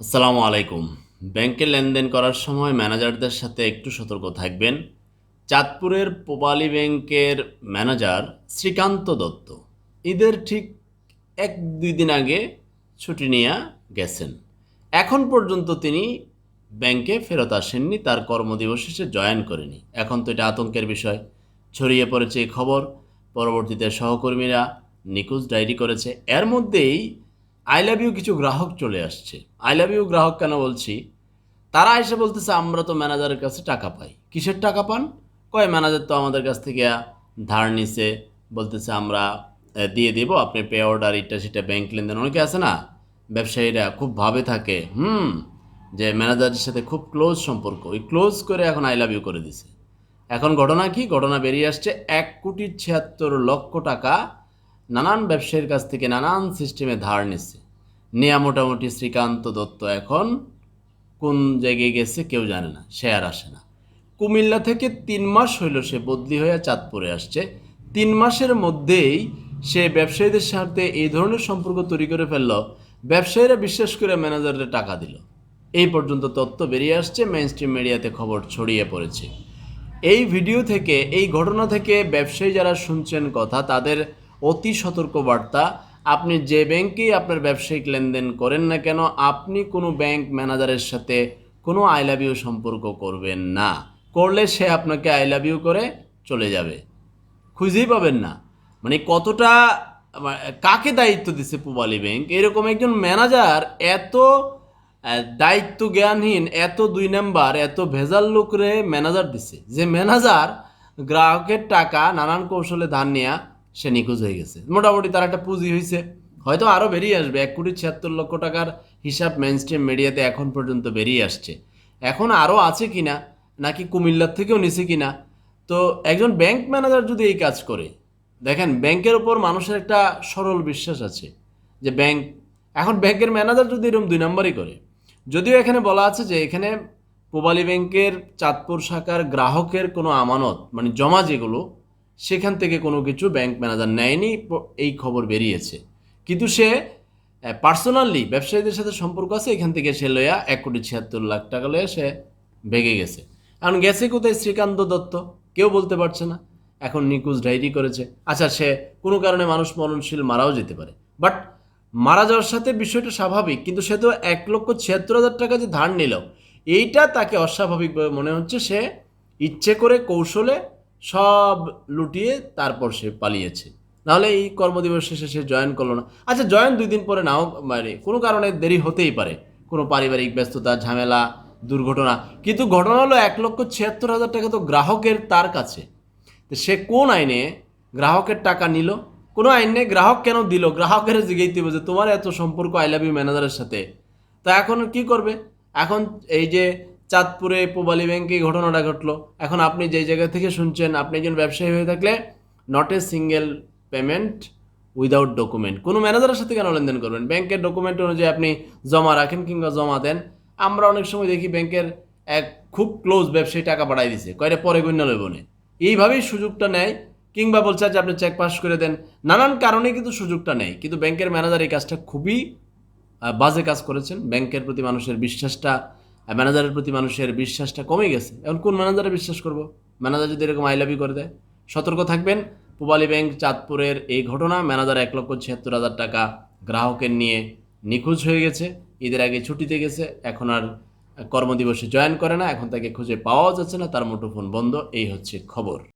আসসালামু আলাইকুম। ব্যাংকে লেনদেন করার সময় ম্যানেজারদের সাথে একটু সতর্ক থাকবেন। চাঁদপুরের পোবালি ব্যাংকের ম্যানেজার শ্রীকান্ত দত্ত। ঈদের ঠিক এক দুই দিন আগে ছুটি নিয়ে গেছেন। এখন পর্যন্ত তিনি ব্যাংকে ফেরত আসেননি, তার কর্মদিবস শেষে জয়েন করেনি। এখন তো এটা আতঙ্কের বিষয়। ছড়িয়ে পড়েছে এই খবর। পরবর্তীতে সহকর্মীরা নিখোঁজ ডায়েরি করেছে। এর মধ্যেই আই লাভ ইউ কিছু গ্রাহক চলে আসছে। আই লাভ ইউ গ্রাহক কেন বলছি? তারা এসে বলতেছে, আমরা তো ম্যানেজারের কাছে টাকা পাই। কিসের টাকা পান? কয় ম্যানেজার তো আমাদের কাছ থেকে ধার নিছে। বলতেছে, আমরা দিয়ে দিব, আপনি পে অর্ডার এটা সেটা ব্যাংক লেনদেন। অনেকে আছে না, ব্যবসায়ীরা খুব ভাবে থাকে, হুম, যে ম্যানেজারের সাথে খুব ক্লোজ সম্পর্ক। ওই ক্লোজ করে এখন আই লাভ ইউ করে দিছে। এখন ঘটনা কি? ঘটনা বেরিয়ে আসছে, এক কোটি ছিয়াত্তর লক্ষ টাকা নানান ব্যবসায়ীর কাছ থেকে নানান সিস্টেমে ধার নিচ্ছে নেয়া মোটামুটি শ্রীকান্ত দত্ত এখন কোন জায়গায় গেছে কেউ জানে না, সে আর আসে না। কুমিল্লা থেকে তিন মাস হইল সে বদলি হয়ে চাঁদপুরে আসছে। তিন মাসের মধ্যেই সে ব্যবসায়ীদের সাথে এই ধরনের সম্পর্ক তৈরি করে ফেলল। ব্যবসায়ীরা বিশ্বাস করে ম্যানেজারের টাকা দিল। এই পর্যন্ত তথ্য বেরিয়ে আসছে মেইন স্ট্রিম মিডিয়াতে খবর ছড়িয়ে পড়েছে। এই ভিডিও থেকে, এই ঘটনা থেকে ব্যবসায়ী যারা শুনছেন কথা, তাদের অতি সতর্ক বার্তা আপনি যে ব্যাংকেই আপনার ব্যবসায়িক লেনদেন করেন না কেন, আপনি কোনো ব্যাংক ম্যানেজারের সাথে কোনো আই লাভ ইউ সম্পর্ক করবেন না। করলে সে আপনাকে আই লাভ ইউ করে চলে যাবে। খুঁজেই পাবেন না। মানে কতটা কাকে দায়িত্ব দিছে পুবালি ব্যাংক? এরকম একজন ম্যানেজার এত দায়িত্ব জ্ঞানহীন এত দুই নাম্বার, এত ভেজাল লোকরে ম্যানেজার দিছে। যে ম্যানেজার গ্রাহকের টাকা, নানান কৌশলে ধার নেয়া সে নিখোঁজ হয়ে গেছে। মোটামুটি তার একটা পুঁজি হয়েছে হয়তো আরও বেরিয়ে আসবে। এক কোটি ছিয়াত্তর লক্ষ টাকার হিসাব মেন স্ট্রিম মিডিয়াতে এখন পর্যন্ত বেরিয়ে আসছে। এখন আরও আছে কিনা, নাকি কুমিল্লার থেকেও নিছে কিনা? তো একজন ব্যাংক ম্যানেজার যদি এই কাজ করে, দেখেন ব্যাংকের ওপর মানুষের একটা সরল বিশ্বাস আছে যে ব্যাংক এখন ব্যাংকের ম্যানেজার যদি এরকম দুই নম্বরই করে, যদিও এখানে বলা আছে যে এখানে পোবালি ব্যাংকের চাঁদপুর শাখার গ্রাহকের কোনো আমানত মানে জমা যেগুলো সেখান থেকে কোনো কিছু ব্যাংক ম্যানেজার নেয়নি এই খবর বেরিয়েছে। কিন্তু সে পার্সোনালি ব্যবসায়ীদের সাথে সম্পর্ক আছে, এখান থেকে সে লয়া এক কোটি ছিয়াত্তর লাখ টাকা লয়া সে ভেগে গেছে। এখন গেছে কোথায়? শ্রীকান্ত দত্ত। কেউ বলতে পারছে না। এখন নিকুজ ডায়েরি করেছে। আচ্ছা সে কোনো কারণে মানুষ মরণশীল মারাও যেতে পারে। বাট মারা যাওয়ার সাথে বিষয়টা স্বাভাবিক। কিন্তু সে তো এক লক্ষ ছিয়াত্তর হাজার টাকা যে ধার নিল, এইটা তাকে অস্বাভাবিক বলে মনে হচ্ছে। সে ইচ্ছে করে কৌশলে সব লুটিয়ে তারপর সে পালিয়েছে। নাহলে এই কর্মদিবস শেষে সে জয়েন করল না। আচ্ছা জয়েন দুই দিন পরে নাও মানে কোনো কারণে দেরি হতেই পারে। কোনো পারিবারিক ব্যস্ততা, ঝামেলা, দুর্ঘটনা। কিন্তু ঘটনা হলো এক লক্ষ ছিয়াত্তর হাজার টাকা তো গ্রাহকের তার কাছে। তো সে কোন আইনে গ্রাহকের টাকা নিল? কোনো আইন নেই গ্রাহক কেন দিল? গ্রাহকের জিজ্ঞেস দিব যে, তোমার এত সম্পর্ক আই লাভ ইউ ম্যানেজারের সাথে। তা এখন কি করবে? এখন এই যে চাঁদপুরে পোবালি ব্যাংকে ঘটনাটা ঘটলো। এখন আপনি যেই জায়গা থেকে শুনছেন, আপনি একজন ব্যবসায়ী হয়ে থাকলে not a single payment without document কোনো ম্যানেজারের সাথে কেন লেনদেন করবেন? ব্যাংকের ডকুমেন্ট অনুযায়ী আপনি জমা রাখেন কিংবা জমা দেন। আমরা অনেক সময় দেখি ব্যাংকের এক খুব ক্লোজ ব্যবসায়ী টাকা পাঠাই দিছে, কয়টা পরে গণ্য লইব না। এইভাবেই সুযোগটা নেয় কিংবা বলছে যে আপনি চেক পাস করে দেন। নানান কারণে কিন্তু সুযোগটা নেয়। কিন্তু ব্যাংকের ম্যানেজার এই কাজটা খুবই বাজে কাজ করেছেন। ব্যাংকের প্রতি মানুষের বিশ্বাসটা ম্যানেজারের প্রতি মানুষের বিশ্বাসটা কমে গেছে। এখন কোন ম্যানেজারে বিশ্বাস করব? ম্যানেজার যদি এরকম আইলাভি করে দেয়। সতর্ক থাকবেন, পুবালি ব্যাংক চাঁদপুরের এই ঘটনা ম্যানেজার এক লক্ষ ছিয়াত্তর হাজার টাকা গ্রাহকের নিয়ে নিখোঁজ হয়ে গেছে। ঈদের আগে ছুটিতে গেছে, এখন আর কর্মদিবসে জয়েন করে না, এখন তাকে খুঁজে পাওয়াও যাচ্ছে না, তার মুঠোফোন বন্ধ, এই হচ্ছে খবর।